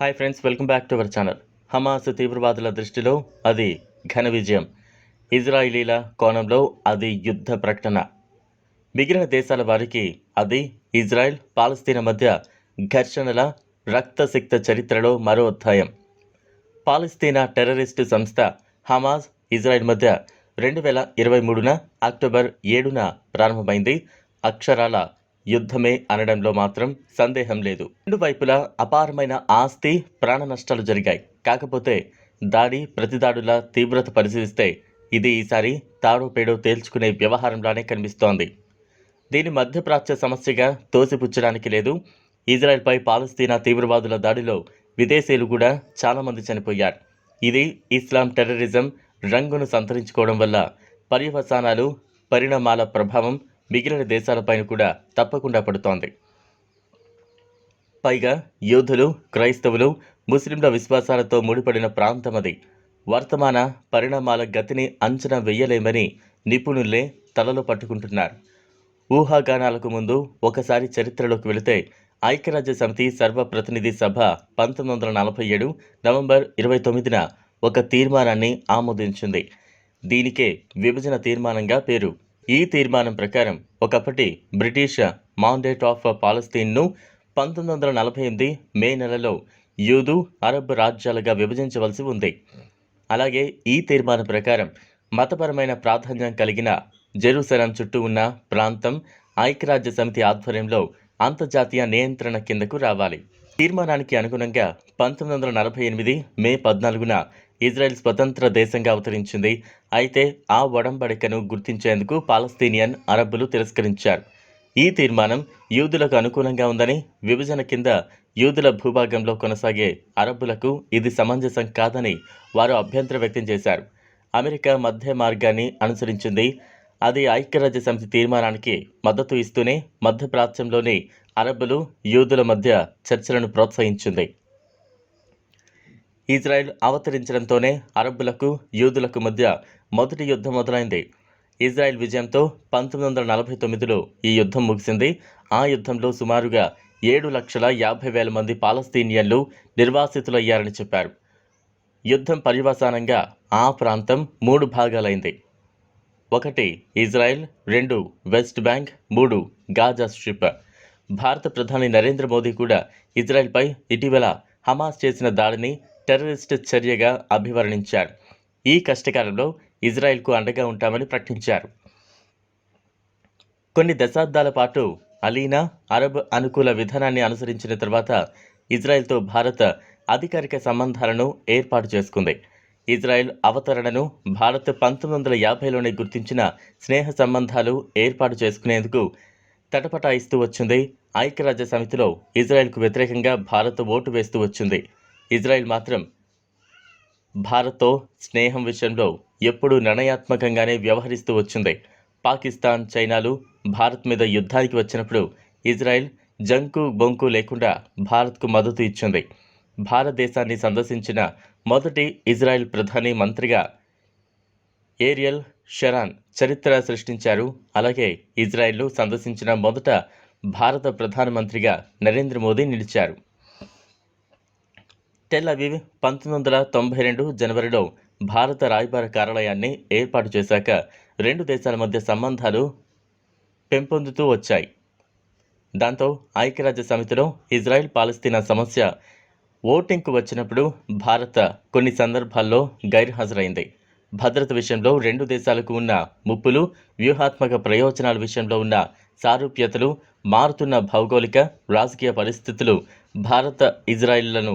Hi friends welcome back to our channel Hamas తీవ్రవాదుల దృష్టిలో అది ఘన విజయం. ఇజ్రాయిలీల కోణంలో అది యుద్ధ ప్రకటన. మిగిలిన దేశాల వారికి అది ఇజ్రాయెల్ పాలస్తీనా మధ్య ఘర్షణల రక్తసిక్త చరిత్రలో మరో అధ్యాయం. పాలస్తీనా టెర్రరిస్టు సంస్థ హమాస్ ఇజ్రాయెల్ మధ్య రెండు వేల ఇరవై మూడున అక్టోబర్ ఏడున ప్రారంభమైంది అక్షరాల యుద్ధమే అనడంలో మాత్రం సందేహం లేదు. రెండు వైపులా అపారమైన ఆస్తి ప్రాణ నష్టాలు జరిగాయి. కాకపోతే దాడి ప్రతిదాడుల తీవ్రత పరిశీలిస్తే ఇది ఈసారి తాడో పేడో తేల్చుకునే వ్యవహారంలానే కనిపిస్తోంది. దీని మధ్యప్రాచ్య సమస్యగా తోసిపుచ్చడానికి లేదు. ఇజ్రాయెల్పై పాలస్తీనా తీవ్రవాదుల దాడిలో విదేశీయులు కూడా చాలామంది చనిపోయారు. ఇది ఇస్లాం టెర్రరిజం రంగును సంతరించుకోవడం వల్ల పర్యవసానాలు పరిణామాల ప్రభావం మిగిలిన దేశాలపైన కూడా తప్పకుండా పడుతోంది. పైగా యోధులు క్రైస్తవులు ముస్లింల విశ్వాసాలతో ముడిపడిన ప్రాంతం అది వర్తమాన పరిణామాల గతిని అంచనా వేయలేమని నిపుణులే తలలో పట్టుకుంటున్నారు. ఊహాగానాలకు ముందు ఒకసారి చరిత్రలోకి వెళితే ఐక్యరాజ్య సమితి సర్వప్రతినిధి సభ పంతొమ్మిది వందల నలభై ఏడు నవంబర్ ఇరవై తొమ్మిదిన ఒక తీర్మానాన్ని ఆమోదించింది. దీనికే విభజన తీర్మానంగా పేరు ఈ తీర్మానం ప్రకారం ఒకప్పటి బ్రిటిష్ మాండేట్ ఆఫ్ పాలస్తీన్ను పంతొమ్మిది వందల నలభై ఎనిమిది మే నెలలో యూదు అరబ్ రాజ్యాలుగా విభజించవలసి ఉంది. అలాగే ఈ తీర్మానం ప్రకారం మతపరమైన ప్రాధాన్యం కలిగిన జెరూసలం చుట్టూ ఉన్న ప్రాంతం ఐక్యరాజ్య సమితి ఆధ్వర్యంలో అంతర్జాతీయ నియంత్రణ కిందకు రావాలి. తీర్మానానికి అనుగుణంగా పంతొమ్మిది వందల నలభై ఎనిమిది మే పద్నాలుగున ఇజ్రాయెల్ స్వతంత్ర దేశంగా అవతరించింది. అయితే ఆ ఒడంబడికను గుర్తించేందుకు పాలస్తీనియన్ అరబ్బులు తిరస్కరించారు. ఈ తీర్మానం యూదులకు అనుకూలంగా ఉందని విభజన కింద యూదుల భూభాగంలో కొనసాగే అరబ్బులకు ఇది సమంజసం కాదని వారు అభ్యంతరం వ్యక్తం చేశారు. అమెరికా మధ్య మార్గాన్ని అనుసరించింది. అది ఐక్యరాజ్య సమితి తీర్మానానికి మద్దతు ఇస్తూనే మధ్యప్రాచ్యంలోని అరబ్బులు యూదుల మధ్య చర్చలను ప్రోత్సహించింది. ఇజ్రాయెల్ అవతరించడంతోనే అరబ్బులకు యూదులకు మధ్య మొదటి యుద్ధం మొదలైంది. ఇజ్రాయెల్ విజయంతో పంతొమ్మిది వందల నలభై తొమ్మిదిలో ఈ యుద్ధం ముగిసింది. ఆ యుద్ధంలో సుమారుగా ఏడు లక్షల యాభై వేల మంది పాలస్తీనియన్లు నిర్వాసితులయ్యారని చెప్పారు. యుద్ధం పర్యవసానంగా ఆ ప్రాంతం మూడు భాగాలైంది. ఒకటి ఇజ్రాయెల్ రెండు వెస్ట్ బ్యాంక్ మూడు గాజా స్ట్రిప్. భారత ప్రధాని నరేంద్ర మోదీ కూడా ఇజ్రాయెల్పై ఇటీవల హమాస్ చేసిన దాడిని టెర్రరిస్ట్ చర్యగా అభివర్ణించారు ఈ కష్టకాలంలో ఇజ్రాయెల్కు అండగా ఉంటామని ప్రకటించారు. కొన్ని దశాబ్దాల పాటు అలీనా అరబ్ అనుకూల విధానాన్ని అనుసరించిన తర్వాత ఇజ్రాయెల్తో భారత్ అధికారిక సంబంధాలను ఏర్పాటు చేసుకుంది. ఇజ్రాయెల్ అవతరణను భారత్ పంతొమ్మిది వందల యాభైలోనే గుర్తించిన స్నేహ సంబంధాలు ఏర్పాటు చేసుకునేందుకు తటపటాయిస్తూ వచ్చింది. ఐక్యరాజ్య సమితిలో ఇజ్రాయెల్కు వ్యతిరేకంగా భారత్ ఓటు వేస్తూ వచ్చింది. ఇజ్రాయెల్ మాత్రం భారత్తో స్నేహం విషయంలో ఎప్పుడూ నిర్ణయాత్మకంగానే వ్యవహరిస్తూ వచ్చింది. పాకిస్తాన్ చైనాలు భారత్ మీద యుద్ధానికి వచ్చినప్పుడు ఇజ్రాయెల్ జంకు బొంకు లేకుండా భారత్కు మద్దతు ఇచ్చింది. భారతదేశాన్ని సందర్శించిన మొదటి ఇజ్రాయెల్ ప్రధాని మంత్రిగా ఏరియల్ షెరాన్ చరిత్ర సృష్టించారు. అలాగే ఇజ్రాయెల్ను సందర్శించిన మొదట భారత ప్రధానమంత్రిగా నరేంద్ర మోదీ నిలిచారు. టెల్ అవీవ్ పంతొమ్మిది వందల తొంభై రెండు జనవరిలో భారత రాయబార కార్యాలయాన్ని ఏర్పాటు చేశాక రెండు దేశాల మధ్య సంబంధాలు పెంపొందుతూ వచ్చాయి. దాంతో ఐక్యరాజ్య సమితిలో ఇజ్రాయెల్ పాలస్తీనా సమస్య ఓటింగ్కు వచ్చినప్పుడు భారత కొన్ని సందర్భాల్లో గైర్హాజరైంది. భద్రత విషయంలో రెండు దేశాలకు ఉన్న ముప్పులు వ్యూహాత్మక ప్రయోజనాల విషయంలో ఉన్న సారూప్యతలు మారుతున్న భౌగోళిక రాజకీయ పరిస్థితులు భారత ఇజ్రాయిల్లను